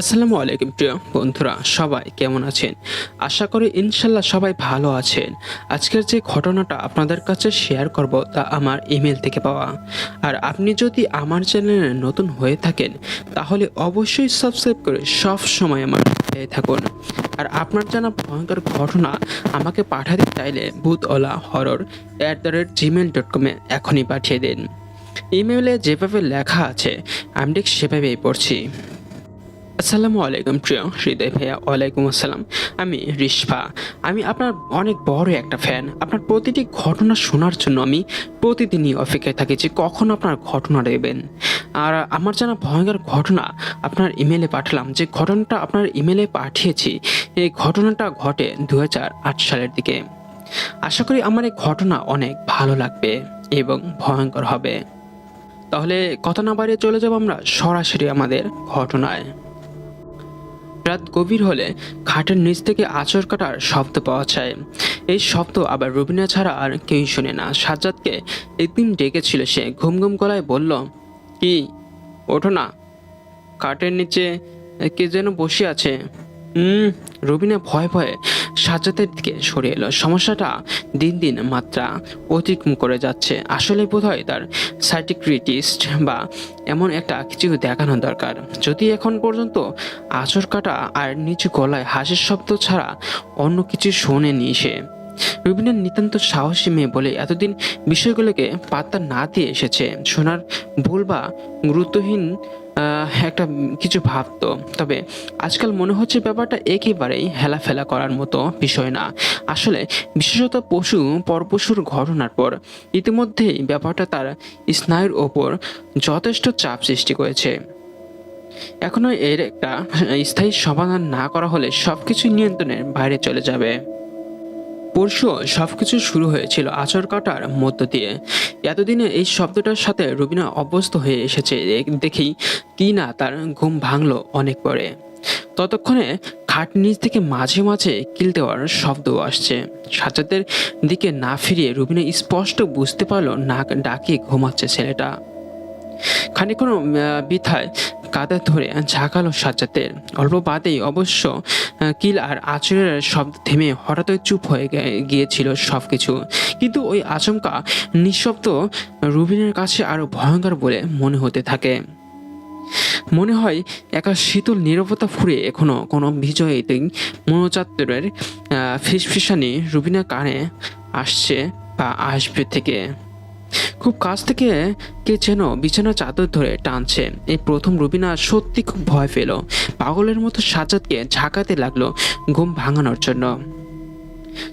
আসসালামু আলাইকুম প্রিয় বন্ধুরা, সবাই কেমন আছেন? আশা করি ইনশাল্লাহ সবাই ভালো আছেন। আজকের যে ঘটনাটা আপনাদের কাছে শেয়ার করব তা আমার ইমেল থেকে পাওয়া। আর আপনি যদি আমার চ্যানেলে নতুন হয়ে থাকেন, তাহলে অবশ্যই সাবস্ক্রাইব করে সব সময় আমার পেয়ে থাকুন। আর আপনার জানা ভয়ঙ্কর ঘটনা আমাকে পাঠাতে চাইলে ভূতওলা horror at the rate Gmail dot কমে এখনই পাঠিয়ে দিন। ইমেলে যেভাবে লেখা আছে, আমি ঠিক সেভাবেই পড়ছি। আসসালামু আলাইকুম প্রিয় হৃদয় ভাইয়া, ওয়ালাইকুম আসসালাম। আমি রিশফা। আমি আপনার অনেক বড় একটা ফ্যান আপনার প্রতিটি ঘটনা শোনার জন্য আমি প্রতিদিনই অপেক্ষায় থাকি যে কখন আপনার ঘটনা দেবেন আর আমার জানা ভয়ঙ্কর ঘটনা আপনার ইমেলে পাঠালাম যে ঘটনাটা আপনার ইমেলে পাঠিয়েছি। এই ঘটনাটা ঘটে দু হাজার আট সালের দিকে। আশা করি আমার এই ঘটনা অনেক ভালো লাগবে এবং ভয়ঙ্কর হবে। তাহলে কথা না বাড়িয়ে চলে যাব আমরা সরাসরি আমাদের ঘটনায়। রাত গভীর হলে খাটের নিচ থেকে আচর কাটার শব্দ পাওয়া যায়। এই শব্দ আবার রবিনা ছাড়া আর কেউই শোনে না। সাজ্জাদকে একদিন ডেকেছিল সে। ঘুম ঘুম গলায় বলল, কি? ওঠো না। কাঠের নিচে কে যেন বসে আছে। হুম রবিনা ভয়ে ভয়ে সাজ্জাদের দিকে সরে এলো। সমস্যাটা দিন দিন মাত্রা অতিক্রম করে যাচ্ছে। আসলে বোধ হয় তার সাইটিক্রিটিস্ট বা এমন একটা কিছু দেখানো দরকার। যদি এখন পর্যন্ত আচর কাটা আর নিচু গলায় হাসির শব্দ ছাড়া অন্য কিছু শোনেনি সে। রুবিনা নিতান্ত সাহসী মেয়ে বলে এতদিন বিষয়গুলোকে পাত্তা না দিয়ে এসেছে। শোনার ভুল বা গুরুত্বহীন একটা কিছু ভাবতো। তবে আজকাল মনে হচ্ছে ব্যাপারটা একেবারেই হেলাফেলা করার মতো বিষয় না। আসলে বিশেষত পশু, পরপশুর ঘটনার পর ইতিমধ্যেই ব্যাপারটা তার স্নায়ুর ওপর যথেষ্ট চাপ সৃষ্টি করেছে। এখনও এর একটা স্থায়ী সমাধান না করা হলে সবকিছু নিয়ন্ত্রণের বাইরে চলে যাবে। পরশু সবকিছু শুরু হয়েছিল আচর কাটার মধ্য দিয়ে। এতদিনে এই শব্দটার সাথে রুবিনা অভ্যস্ত হয়ে এসেছে। দেখেই কি না তার ঘুম ভাঙলো অনেক পরে। ততক্ষণে খাট নিচ থেকে মাঝে মাঝে কিল দেওয়ার শব্দ আসছে। সাজাদের দিকে না ফিরিয়ে রুবিনা স্পষ্ট বুঝতে পারল, নাক ডাকে ঘুমাচ্ছে ছেলেটা। খানিক্ষণ বিথায় কাদা ধরে ঝাঁকালো সাজ্জাদের। অল্প বাদেই অবশ্য কিল আর আচরের শব্দ থেমে হঠাৎই চুপ হয়ে গিয়েছিল সব কিছু কিন্তু ওই আচমকা নিঃশব্দ রুবিনের কাছে আরও ভয়ঙ্কর বলে মনে হতে থাকে। মনে হয় একা শীতল নীরবতা ফুরে এখনও কোনো বিজয়ী মনোচাত্তরের ফিসফিসানি রুবিনা কানে আসছে বা আসবে থেকে। খুব কাছ থেকে কে যেন বিছানা চাদর ধরে টানছে। এই প্রথম রুবিনা সত্যি খুব ভয় পেল। পাগলের মতো সাজ্জাদকে ঝাঁকাতে লাগল ঘুম ভাঙানোর জন্য।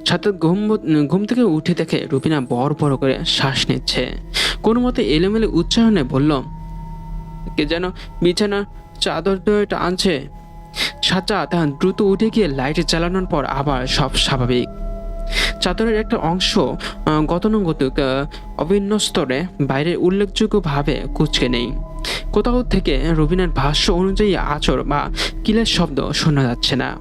সাজ্জাদ ঘুম ঘুম থেকে উঠে দেখে রুবিনা বড় বড় করে শ্বাস নিচ্ছে। কোনো মতে এলোমেলো উচ্চারণে বলল, কে যেন বিছানা চাদর ধরে টানছে। সাজ্জাদ দ্রুত উঠে গিয়ে লাইট চালানোর পর আবার সব স্বাভাবিক। চাদরের একটা অংশ গতানুগতিক আহ, অবিন্যস্তরে বাইরে উল্লেখযোগ্যভাবে কুচকে নেই। কোথাও থেকে রবিনের ভাষ্য অনুযায়ী আচর বা কিলের শব্দ শোনা যাচ্ছে না।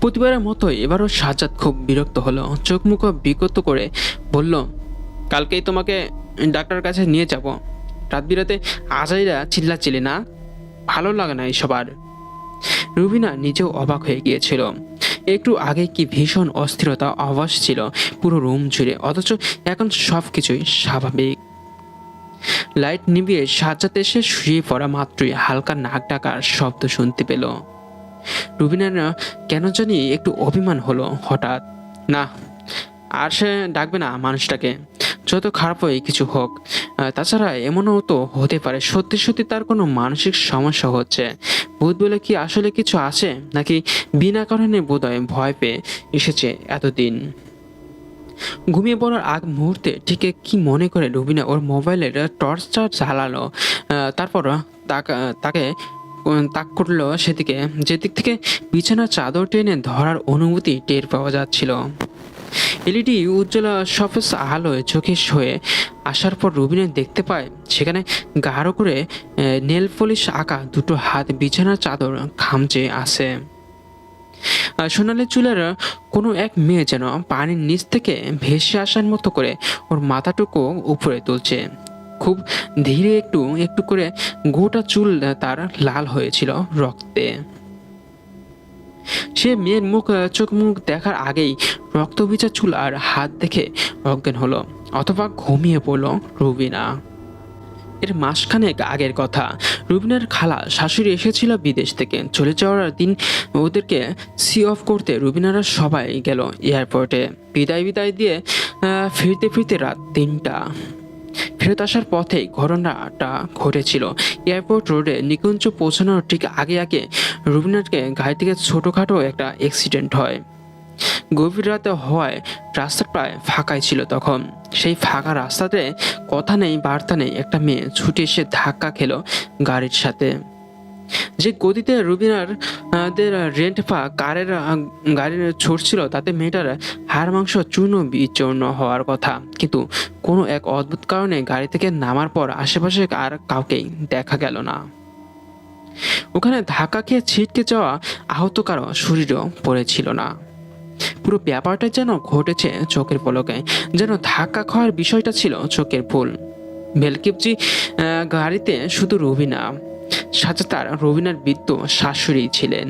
প্রতিবারের মতোই এবারও সাজ্জাদ খুব বিরক্ত হলো। চোখ মুখ বিগত করে বলল কালকেই তোমাকে ডাক্তার কাছে নিয়ে যাব। রাত বিরাতে আজাইরা চিল্লাচিল্লি না? ভালো লাগে না এইসব আর। রুবিনা নিজেও অবাক হয়ে গিয়েছিল। একটু আগে কি ভীষণ অস্থিরতা আওয়াজ ছিল পুরো রুম জুড়ে, অথচ এখন সব কিছুই স্বাভাবিক। লাইট নিভিয়ে সাজাতে এসে শুয়ে পড়া মাত্রই হালকা নাক ডাকার শব্দ শুনতে পেল। রুবিনার কেন জানি একটু অভিমান হলো হঠাৎ। না, আর সে ডাকবে না মানুষটাকে। যত খারাপ হয় কিছু হোক তাছাড়া এমনও তো হতে পারে, সত্যি সত্যি তার কোনো মানসিক সমস্যা হচ্ছে। ভূত বলে কি আসলে কিছু আছে, নাকি বিনা কারণে বোধহয় ভয় পেয়ে এসেছে এতদিন? ঘুমিয়ে পড়ার আগ মুহূর্তে ঠিক কি মনে করে রুবিনা? ওর মোবাইলের টর্চ চার্জ জ্বালালো তারপর তাক- তাকে তাক করল সেদিকে। যেদিক থেকে বিছানার চাদর টেনে ধরার অনুভূতি টের পাওয়া যাচ্ছিল। এলইডি উজ্জ্বলা সফেস আলোয় চোখে হয়ে আসার পর রুবিনা দেখতে পায় সেখানে গাঢ় করে নেল পলিশ আঁকা দুটো হাত বিছানার চাদর খামচে আহ, সোনালি চুলের কোনো এক মেয়ে যেন পানির নিচ থেকে ভেসে আসার মতো করে ওর মাথাটুকু উপরে তুলছে। খুব ধীরে একটু একটু করে গোটা চুল তার লাল হয়েছিল রক্তে। সে মেয়ের মুখ চোখ মুখ দেখার আগেই রক্ত ভিজা চুল আর হাত দেখে অজ্ঞান হলো, অথবা ঘুমিয়ে পড়ল রুবিনা। এর মাসখানেক আগের কথা, রুবিনার খালা শাশুড়ি এসেছিল বিদেশ থেকে। চলে যাওয়ার দিন ওদেরকে সি অফ করতে রুবিনারা সবাই গেল এয়ারপোর্টে। বিদায় বিদায় দিয়ে ফিরতে ফিরতে রাত তিনটা। ফেরত আসার পথে ঘটনাটা ঘটেছিল। এয়ারপোর্ট রোডে নিকুঞ্জ পৌঁছানোর ঠিক আগে আগে রবীন্দ্রনাথকে গাড়ি থেকে ছোটোখাটো একটা অ্যাক্সিডেন্ট হয়। গভীর রাতে হওয়ায় রাস্তা প্রায় ফাঁকাই ছিল তখন। সেই ফাঁকা রাস্তাতে কথা নেই, বার্তা নেই, একটা মেয়ে ছুটে এসে ধাক্কা খেলো গাড়ির সাথে। যে গতিতে রুবিনার রেন্ট পা কারের গাড়ির ছুটছিল তাতে মেয়েটার হাড়, মাংস, চূর্ণ বিচূর্ণ হওয়ার কথা। কিন্তু কোনো এক অদ্ভুত কারণে গাড়ি থেকে নামার পর আশেপাশে আর কাউকেই দেখা গেল না। ওখানে ধাক্কা খেয়ে ছিটকে যাওয়া আহত কারও শরীরও পড়েছিল না। পুরো ব্যাপারটা যেন ঘটেছে চোখের পলকে, যেন ধাক্কা খাওয়ার বিষয়টা ছিল চোখের ভুল। ভেলকিপজি গাড়িতে শুধু রবিনা। সাথে তার রবিনার বৃত্ত শাশুড়ি ছিলেন।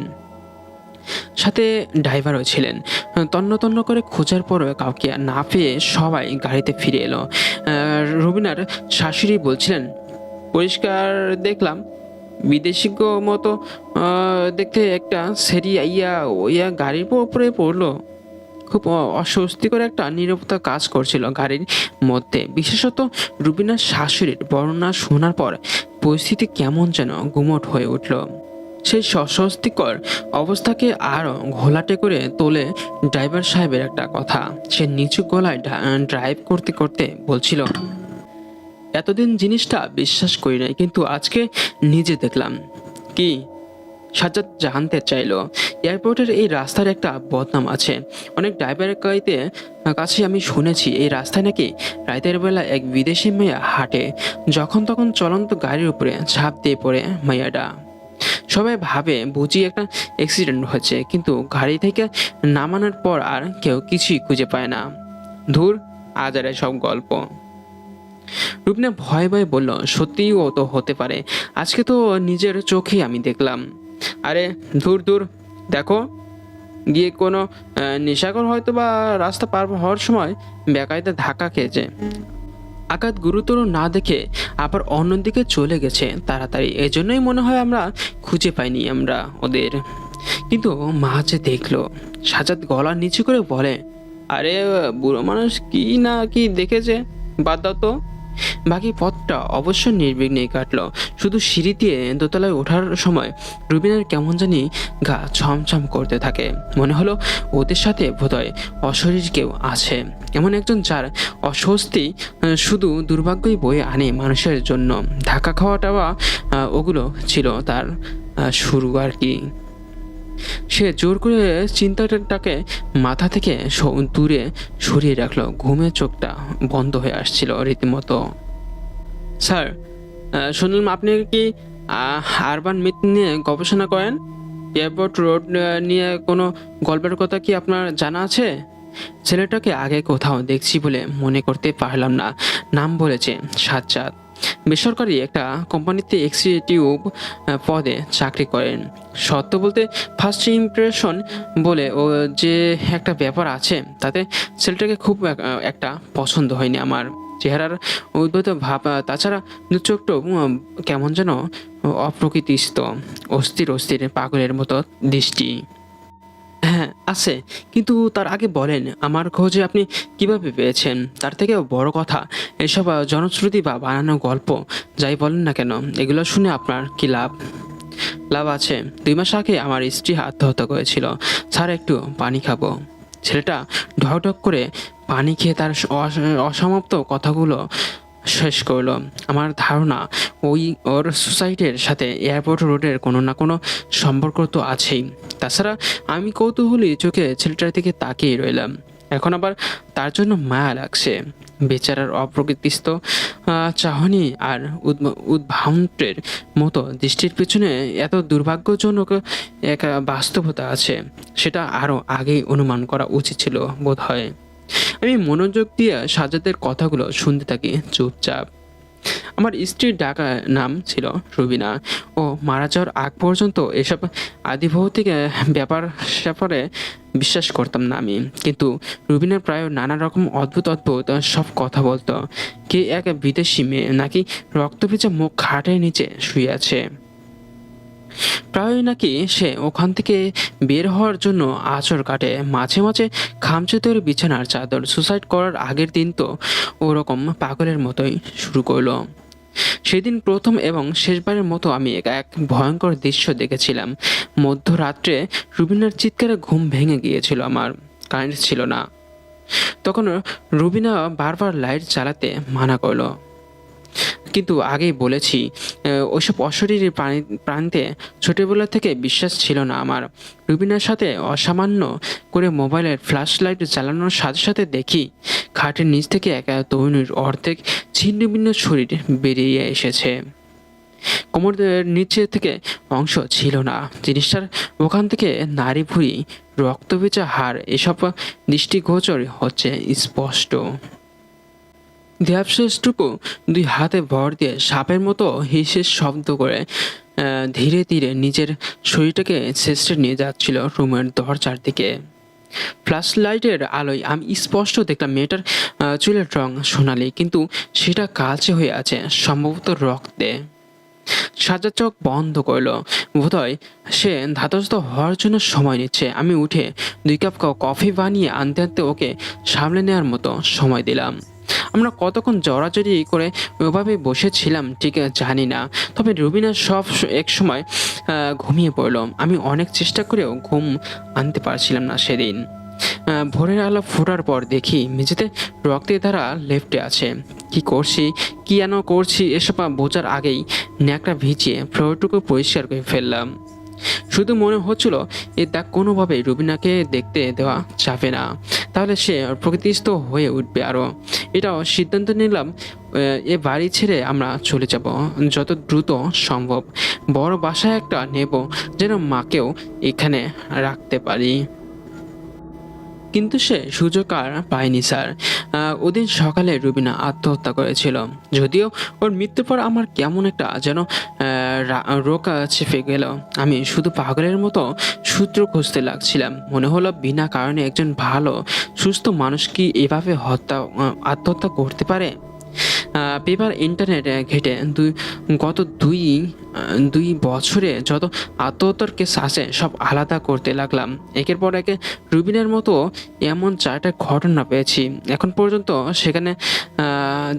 সাথে ড্রাইভারও ছিলেন। তন্ন তন্ন করে খোঁজার পরও কাউকে না পেয়ে সবাই গাড়িতে ফিরে এলো। রবিনার শাশুড়ি বলছিলেন, পরিষ্কার দেখলাম। বিদেশি মতো দেখতে একটা সেরিয়া ইয়া ওইয়া গাড়ির উপরে পড়ল। খুব অস্বস্তিকর একটা নিরাপত্তা কাজ করছিল গাড়ির মধ্যে। বিশেষত রুবিনার শাশুড়ির বর্ণনা শোনার পর পরিস্থিতি কেমন যেন গুমট হয়ে উঠল। সেই সস্বস্তিকর অবস্থাকে আরও ঘোলাটে করে তোলে ড্রাইভার সাহেবের একটা কথা। সে নিচু গলায় ড্রাইভ করতে করতে বলছিল, এতদিন জিনিসটা বিশ্বাস করি নাই, কিন্তু আজকে নিজে দেখলাম। কি? সাজ্জাদ জানতে চাইলো। এয়ারপোর্টের এই রাস্তার একটা বদনাম আছে। অনেক ড্রাইভারের কাইতে কাছে আমি শুনেছি, এই রাস্তায় নাকি রাতের বেলা এক বিদেশি মেয়ে হাঁটে। যখন তখন চলন্ত গাড়ির উপরে ঝাঁপ দিয়ে পড়ে মেয়েটা সবাই ভাবে, বুঝি একটা অ্যাক্সিডেন্ট হয়েছে, কিন্তু গাড়ি থেকে নামানোর পর আর কেউ কিছুই খুঁজে পায় না। ধুর, আজ আর সব গল্প। রূপনা ভয় ভয়ে বলল, সত্যিই ও তো হতে পারে। আজকে তো নিজের চোখেই আমি দেখলাম। আরে দূর দূর। দেখো গিয়ে কোনো আহ, নেশাকর হয়তো বা রাস্তা পার হওয়ার সময় বেকায়দা ধাক্কা খেয়েছে। আঘাত গুরুতর না দেখে আবার অন্যদিকে চলে গেছে তাড়াতাড়ি। এজন্যই মনে হয় আমরা খুঁজে পাইনি আমরা ওদের। কিন্তু মা যে দেখল সাজাদ গলা নিচু করে বলে আরে বুড়ো মানুষ কি না কি দেখেছে? বাদ দাও তো। বাকি পথটা অবশ্য নির্বিঘ্নেই কাটলো। শুধু সিঁড়ি দিয়ে দোতলায় ওঠার সময় রুবিনের কেমন জানি গা ছমছম করতে থাকে। মনে হলো ওদের সাথে বোধহয় অশরীর কেউ আছে। এমন একজন যার অস্বস্তি শুধু দুর্ভাগ্যই বয়ে আনে মানুষের জন্য। ধাক্কা খাওয়াটা ওগুলো ছিল তার শুরু আর কি। সে জোর করে চিন্তাটাকে মাথা থেকে দূরে সরিয়ে রাখল। ঘুমের চোখটা বন্ধ হয়ে আসছিল রীতিমতো। স্যার শুনলাম আপনি কি আরবান মিথ নিয়ে গবেষণা করেন? এয়ারপোর্ট রোড নিয়ে কোনো গল্পের কথা কি আপনার জানা আছে? ছেলেটাকে আগে কোথাও দেখছি বলে মনে করতে পারলাম না। নাম বলেছে সাজ্জাদ। বেসরকারি একটা কোম্পানিতে এক্সিকিউটিভ পদে চাকরি করেন। সত্য বলতে ফার্স্ট ইমপ্রেশন বলে, ও যে একটা ব্যাপার আছে, তাতে ছেলেটাকে খুব এক- একটা পছন্দ হয়নি আমার। চেহারার উদ্ভূত ভাব তাছাড়া দু চোখটা কেমন যেন অপ্রকৃতিস্থ, অস্থির অস্থির পাগলের মতো দৃষ্টি। হ্যাঁ আছে। কিন্তু তার আগে বলেন, আমার খোঁজে আপনি কীভাবে পেয়েছেন? তার থেকেও বড় কথা, এসব জনশ্রুতি বা বানানো গল্প, যাই বলেন না কেন, এগুলো শুনে আপনার কি লাভ? লাভ আছে। দুই মাস আগে আমার স্ত্রী আত্মহত্যা করেছিল। স্যার, একটু পানি খাব। ছেলেটা ঢক ঢক করে পানি খেয়ে তার অসমাপ্ত কথাগুলো শেষ করল। আমার ধারণা, ওই ওর সোসাইটির সাথে এয়ারপোর্ট রোডের কোনো না কোনো সম্পর্ক তো আছেই। তাছাড়া আমি কৌতূহলী চোখে ছেলেটার দিকে তাকিয়ে রইলাম। এখন আবার তার জন্য মায়া লাগছে। বেচারার অপ্রকৃতিস্থ চাহনি আর উদ্ভ- উদ্ভাবনের মতো দৃষ্টির পিছনে এত দুর্ভাগ্যজনক এক বাস্তবতা আছে, সেটা আরও আগেই অনুমান করা উচিত ছিল বোধ হয় আমি মনোযোগ দিয়ে সাজাদের কথাগুলো শুনতে থাকি। চুপচাপ। আমার স্ত্রীর ডাকা নাম ছিল রুবিনা। ও মারা যাওয়ার আগ পর্যন্ত এসব আদিভৌতিক ব্যাপার স্যাপারে বিশ্বাস করতাম না আমি। কিন্তু রুবিনা প্রায় নানা রকম অদ্ভুত অদ্ভুত সব কথা বলতো। কে এক বিদেশি মেয়ে নাকি রক্তপিচা মুখ খাটের নিচে শুয়ে আছে। প্রায় নাকি সে ওখান থেকে বের হওয়ার জন্য আচর কাটে। মাঝে মাঝে খামচে বিছানার চাদর সুসাইড করার আগের দিন তো ওরকম পাগলের মতোই শুরু করল। সেদিন প্রথম এবং শেষবারের মতো আমি এক ভয়ঙ্কর দৃশ্য দেখেছিলাম। মধ্যরাত্রে রুবিনার চিৎকারে ঘুম ভেঙে গিয়েছিল আমার, কারেন্ট ছিল না। তখন রুবিনা বারবার লাইট চালাতে মানা করল। কিন্তু আগেই বলেছি ওইসব অশরীরী প্রাণী প্রাণীতে ছোটবেলা থেকে বিশ্বাস ছিল না আমার। রুবিনার সাথে অসামান্য করে মোবাইলের ফ্ল্যাশ লাইট চালানোর সাথে সাথে দেখি, খাটের নিচ থেকে একা তরুণীর অর্ধেক ছিন্ন ভিন্ন শরীর বেরিয়ে এসেছে। কোমরের নিচে থেকে অংশ ছিল না। জিনিসটার ওখান থেকে নারী ভুঁড়ি, রক্তভেজা হাড়, এসব দৃষ্টিগোচর হচ্ছে স্পষ্ট। দেহাবশেষটুকু দুই হাতে ভর দিয়ে সাপের মতো হিসের শব্দ করে ধীরে ধীরে নিজের শরীরটাকে চেষ্টা নিয়ে যাচ্ছিল রুমের দরজার দিকে। ফ্ল্যাশ লাইটের আলোয় আমি স্পষ্ট দেখলাম মেয়েটার চুলের রং সোনালি, কিন্তু সেটা কালচে হয়ে আছে, সম্ভবত রক্তে। সাজা চোখ বন্ধ করল। বোধহয় সে ধাতস্থ হওয়ার জন্য সময় নিচ্ছে। আমি উঠে দুই কাপ কফি বানিয়ে আনতে আনতে ওকে সামলে নেওয়ার মতো সময় দিলাম। আমরা কতক্ষণ জড়াজড়ি করে ওভাবে বসেছিলাম, ঠিক জানি না। তবে রুবিনা সব এক সময় ঘুমিয়ে পড়ল। আমি অনেক চেষ্টা করেও ঘুম আনতে পারছিলাম না সেদিন। ভোরের আলো ফোটার পর দেখি মেঝেতে রক্তের ধারা লেফটে আছে। কি করছি, কি যেন করছি, এসব বোঝার আগেই ন্যাকড়া ভিজিয়ে ফ্লোরটুকু পরিষ্কার করে ফেললাম। শুধু মনে হচ্ছিল এ তা কোনোভাবেই রুবিনাকে দেখতে দেওয়া যাবে না। তাহলে সে প্রকৃতিস্থ হয়ে উঠবে আরও এটাও সিদ্ধান্ত নিলাম, এ বাড়ি ছেড়ে আমরা চলে যাব, যত দ্রুত সম্ভব। বড় বাসায় একটা নেব, যেন মাকেও এখানে রাখতে পারি। কিন্তু সে সুযোগ আর পায়নি, স্যার। ওদিন সকালে রুবিনা আত্মহত্যা করেছিল। যদিও ওর মৃত্যুর পর আমার কেমন একটা যেন রোগ চেপে গেল। আমি শুধু পাগলের মতো সূত্র খুঁজতে লাগছিলাম। মনে হলো বিনা কারণে একজন ভালো, সুস্থ মানুষ কি এভাবে হত্যা আত্মহত্যা করতে পারে? পেপার ইন্টারনেট ঘেটে দুই, গত দুই দুই বছরে যত আত্মহত্যার কেস আছে সব আলাদা করতে লাগলাম। একের পর একে রুবিনের মতো এমন চারটা ঘটনা পেয়েছি। এখন পর্যন্ত সেখানে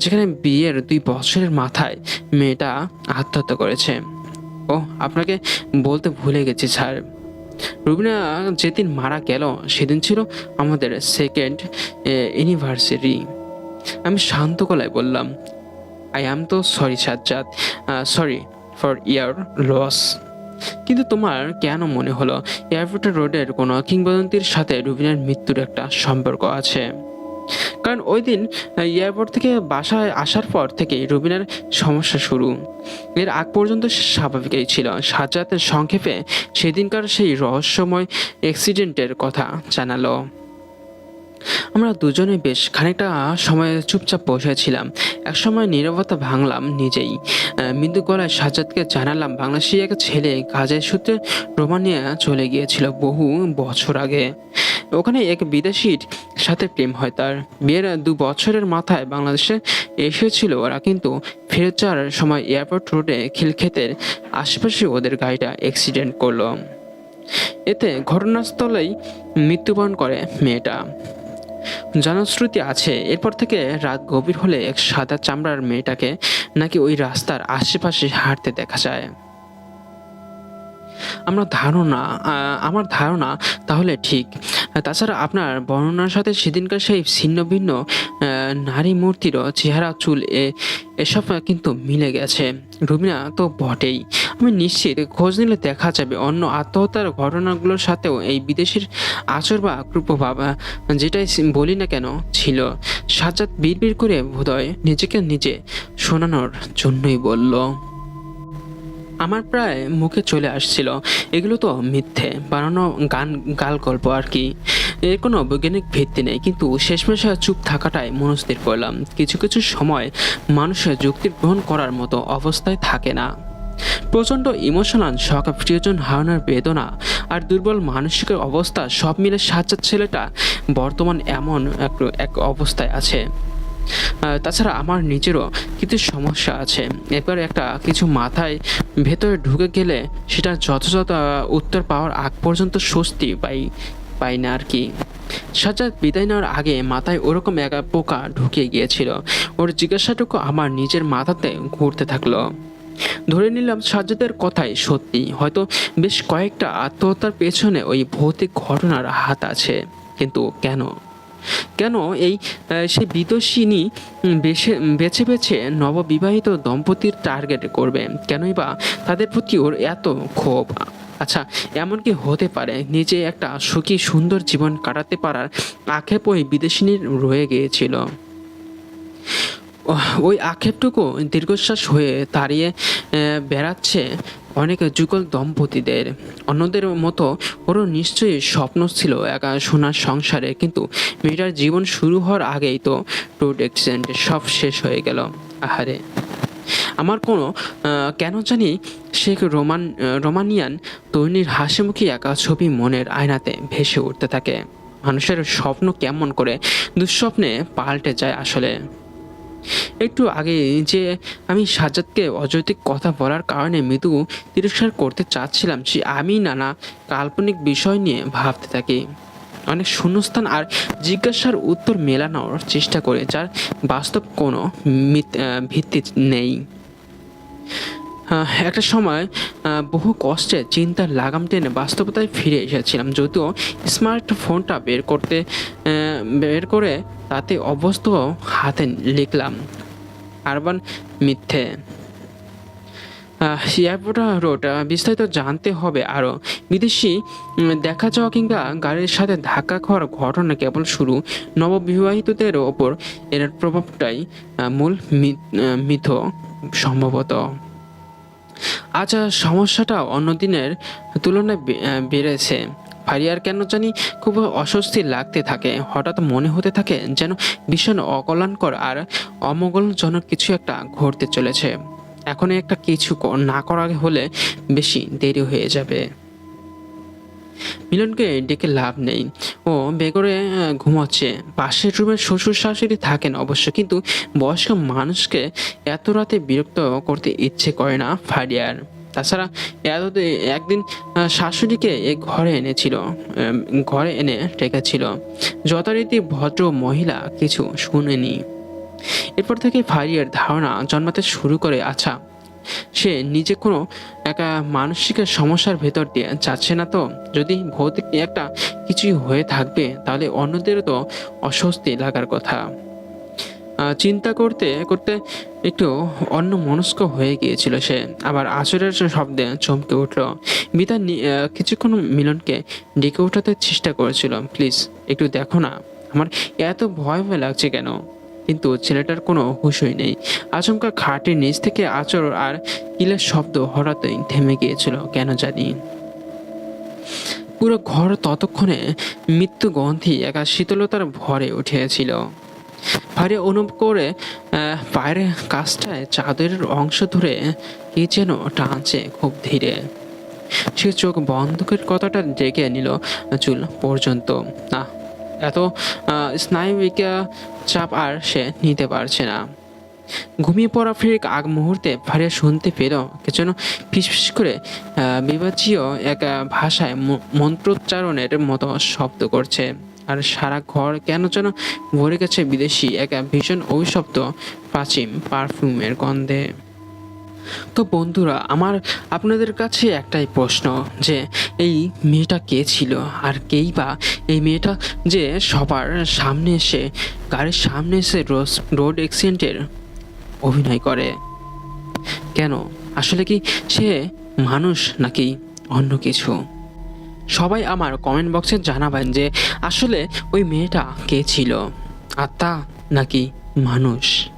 যেখানে বিয়ের দুই বছরের মাথায় মেয়েটা আত্মহত্যা করেছে। ও আপনাকে বলতে ভুলে গেছি, স্যার। রুবিনা যেদিন মারা গেল, সেদিন ছিল আমাদের সেকেন্ড ইউনিভার্সিটি আমি শান্ত গলায় বললাম আই অ্যাম তো sorry Sajjad. Sorry for year loss কিন্তু তোমার কেন মনে হলো? এয়ারপোর্ট রোডের কোনো কিংবদন্তির সাথে রুবিনার মৃত্যুর একটা সম্পর্ক আছে। কারণ ওই দিন এয়ারপোর্ট থেকে বাসায় আসার পর থেকে রুবিনার সমস্যা শুরু। এর আগ পর্যন্ত স্বাভাবিকই ছিল। সাজ্জাদের সংক্ষেপে সেদিনকার সেই রহস্যময় অ্যাক্সিডেন্টের কথা জানালো। আমরা দুজনে বেশ খানিকটা সময় চুপচাপ বসেছিলাম। এক সময় নীরবতা ভাঙলাম নিজেই। মৃদু গলায় সাজ্জাদকে জানালাম, বাংলাদেশি এক ছেলে কাজের সূত্রে রোমানিয়া চলে গিয়েছিল বহু বছর আগে। ওখানে এক বিদেশির সাথে প্রেম হয় তার। বিয়ের দু বছরের মাথায় বাংলাদেশে এসেছিল ওরা, কিন্তু ফিরে যাওয়ার সময় এয়ারপোর্ট রোডে খিলক্ষেতের আশেপাশে ওদের গাড়িটা অ্যাক্সিডেন্ট করল। এতে ঘটনাস্থলেই মৃত্যুবরণ করে মেয়েটা। জনশ্রুতি আছে। এরপর থেকে রাত গভীর হলে এক সাদা চামড়ার মেয়েটাকে নাকি ওই রাস্তার আশেপাশে হাঁটতে দেখা যায়। আমরা ধারণা আমার ধারণা তাহলে ঠিক। তাছাড়া আপনার বর্ণনার সাথে সেদিনকার সেই ছিন্ন ভিন্ন নারী মূর্তিরও চেহারা, চুল, এ, এসব কিন্তু মিলে গেছে। রুবিনা, তো বটেই। আমি নিশ্চিত খোঁজ নিলে দেখা যাবে অন্য আত্মহত্যার ঘটনাগুলোর সাথেও এই বিদেশির আচর বা প্রভাব যেটাই বলি না কেন, ছিল। সাজ্জাদ বিড়বিড় করে বোধহয় নিজেকে নিজে শোনানোর জন্যই বলল। আমার প্রায় মুখে চলে আসছিল। এগুলো তো মিথ্যে, বানানো গান, গাল গল্প আর কি। এর কোনো বৈজ্ঞানিক ভিত্তি নেই, কিন্তু শেষমেশ চুপ থাকাটাই মনস্থির করলাম। কিছু কিছু সময় মানুষের যুক্তি গ্রহণ করার মতো অবস্থায় থাকে না। প্রচণ্ড ইমোশনাল শখ, প্রিয়জন হারানোর বেদনা আর দুর্বল মানসিক অবস্থা সব মিলে সাজ্জাদ ছেলেটা। বর্তমান এমন এক অবস্থায় আছে। তাছাড়া আমার নিজেরও কিছু সমস্যা আছে। এবার একটা কিছু মাথায় ভেতরে ঢুকে গেলে সেটা যথাযথ উত্তর পাওয়ার আগ পর্যন্ত স্বস্তি পাই পাই না আর কি। সাজ্জাদ বিদায় নেওয়ার আগে মাথায় ওরকম একা পোকা ঢুকে গিয়েছিল। ওর জিজ্ঞাসাটুকু আমার নিজের মাথাতে ঘুরতে থাকল। ধরে নিলাম সাজ্জাদের কথাই সত্যি। হয়তো বেশ কয়েকটা আত্মহত্যার পেছনে ওই ভৌতিক ঘটনার হাত আছে। কিন্তু কেন? কেন এই সেই বিদোষিনী বেছে বেছে বেছে নববিবাহিত দম্পতির টার্গেট করবে? কেনই বা তাদের প্রতি ওর এত ক্ষোভ? আচ্ছা এমনকি হতে পারে? নিজে একটা সুখী সুন্দর জীবন কাটাতে পারার আক্ষেপ ওই বিদেশিনীর রয়ে গিয়েছিল। ওই আক্ষেপটুকু দীর্ঘশ্বাস হয়ে আহ, বেড়াচ্ছে অনেক যুগল দম্পতিদের। অন্যদের মতো ওরও নিশ্চয়ই স্বপ্ন ছিল একা সোনার সংসারে কিন্তু মেয়েটার জীবন শুরু হওয়ার আগেই তো রোড অ্যাক্সিডেন্টে সব শেষ হয়ে গেল। আহারে। আমার কোনো কেন জানি শেখ রোমান রোমানিয়ান তরুণীর হাসিমুখী একা ছবি মনের আয়নাতে ভেসে উঠতে থাকে। মানুষের স্বপ্ন কেমন করে দুঃস্বপ্নে পাল্টে যায় আসলে। একটু আগে যে আমি সাজ্জাদকে অযৌতিক কথা বলার কারণে মৃদু তিরস্কার করতে চাচ্ছিলাম সে আমি নানা কাল্পনিক বিষয় নিয়ে ভাবতে থাকি। অনেক শূন্যস্থান আর জিজ্ঞাসার উত্তর মেলানোর চেষ্টা করে, যার বাস্তব কোনো ভিত্তি নেই। একটা সময় বহু কষ্টে চিন্তার লাগাম টেনে বাস্তবতায় ফিরে এসেছিলাম, যদিও স্মার্টফোনটা বের করতে বের করে তাতে অবস্থ হাতে লিখলাম। আরবান মিথ্যে। এয়ারপোর্ট রোড বিস্তারিত জানতে হবে আরও। বিদেশি দেখা যাওয়া কিংবা গাড়ির সাথে ধাক্কা খাওয়ার ঘটনা কেবল শুরু। নববিবাহিতদের ওপর এর প্রভাবটাই মূল মিথ সম্ভবত। আচ্ছা সমস্যাটা অন্য দিনের তুলনায় বেড়েছে। ফারিয়ার কেন জানি খুব অস্বস্তি লাগতে থাকে। হঠাৎ মনে হতে থাকে যেন ভীষণ অকল্যাণকর আর অমঙ্গলজনক কিছু একটা ঘটতে চলেছে। এখন একটা কিছু না করা হলে বেশি দেরি হয়ে যাবে। মিলনকে ডেকে লাভ নেই। ও বেগরে ঘুমাচ্ছে। পাশের রুমের শ্বশুর শাশুড়ি থাকেন অবশ্য, কিন্তু বয়স্ক মানুষকে এত রাতে বিরক্ত করতে ইচ্ছে করে না ফারিয়ার। তাছাড়া এত একদিন শাশুড়িকে এ ঘরে এনেছিল ঘরে এনে রেখেছিল যথারীতি ভদ্র মহিলা কিছু শুনেনি। এরপর থেকে ফারিয়ার ধারণা জন্মাতে শুরু করে আচ্ছা সে নিজে কোনো একটা মানসিক সমস্যার ভেতর দিয়ে যাচ্ছে না তো? যদি ভৌতিক একটা কিছুই হয়ে থাকবে, তাহলে অন্যদেরও তো অস্বস্তি লাগার কথা। চিন্তা করতে করতে একটু অন্য মনস্ক হয়ে গিয়েছিল সে। আবার আচরের শব্দে চমকে উঠল। মিতা কিছুক্ষণ মিলনকে ডেকে ওঠাতে চেষ্টা করেছিল। প্লিজ, একটু দেখো না। আমার এত ভয় ভয় লাগছে কেন? কিন্তু ছেলেটার কোনো হুঁশই নেই। আচমকা খাটের নিচ থেকে আচর আর কিলের শব্দ হঠাৎই থেমে গিয়েছিল। কেন জানি? পুরো ঘর ততক্ষণে মৃত্যু গন্ধি একা শীতলতার ভরে উঠিয়েছিল ভারী অনুভব করে পায়ের কাজটায় চাদরের অংশ ধরে কে যেন টানছে খুব ধীরে। সে চোখ বন্ধকের কথাটা ডেকে নিল চুল পর্যন্ত। না, এত স্নায়ুবিকা চাপ আর সে নিতে পারছে না। ঘুমিয়ে পড়া ফিরে আগ মুহূর্তে ফারিয়া শুনতে পেল যেন ফিসফিস করে বিবাচীয় এক ভাষায় মন্ত্রোচ্চারণের মতো শব্দ করছে। আর সারা ঘর কেন যেন ভরে গেছে বিদেশি এক ভীষণ অভিশব্দ প্রাচীন পারফিউমের গন্ধে। তো বন্ধুরা, আমার আপনাদের কাছে একটাই প্রশ্ন যে, এই মেয়েটা কে ছিল? আর কেই বা এই মেয়েটা যে সবার সামনে এসে, গাড়ির সামনে এসে রোড অ্যাক্সিডেন্টের অভিনয় করে? কেন? আসলে কি সে মানুষ নাকি অন্য কিছু? সবাই আমার কমেন্ট বক্সে জানাবেন যে আসলে ওই মেয়েটা কে ছিল? আত্মা নাকি মানুষ?